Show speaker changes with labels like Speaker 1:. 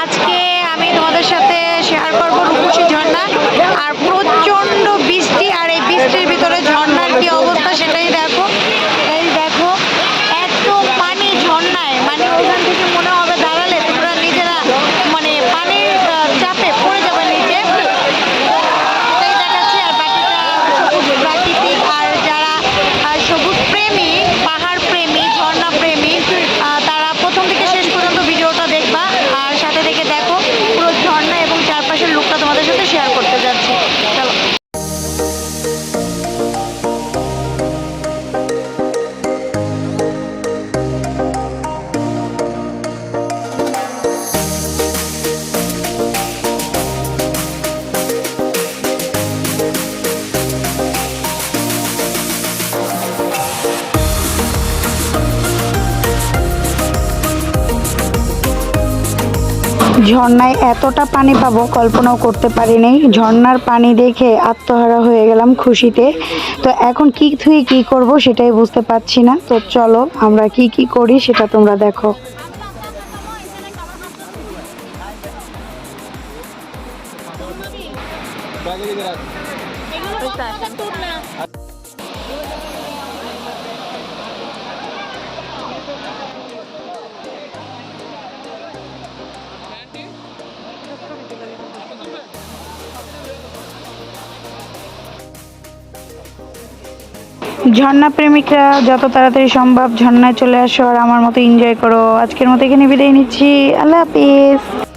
Speaker 1: আজকে আমি তোমাদের সাথে শেয়ার করব রূপসী ঝর্ণা আর প্রচণ্ড বৃষ্টি আর এই বৃষ্টির ভিতরে ঝর্ণার কি অবস্থা সেটাই দেখো। এই দেখো, এত পানি ঝর্ণায় মানে ওখান থেকে মনে হবে দাঁড়ালে ঝর্ণায় এতটা পানি পাবো, কল্পনাও করতে পারিনি। ঝর্ণার পানি দেখে আত্মহারা হয়ে গেলাম খুশিতে। তো এখন কি থুই কি করব সেটাই বুঝতে পারছি না। তো চলো, আমরা কি কি করি সেটা তোমরা দেখো। ঝর্ণা প্রেমিকরা, যত তাড়াতাড়ি সম্ভব ঝর্ণায় চলে আসো আর আমার মতো এনজয় করো। আজকের মতো এখানে বিদায় নিচ্ছি। আল্লাহ হাফিজ।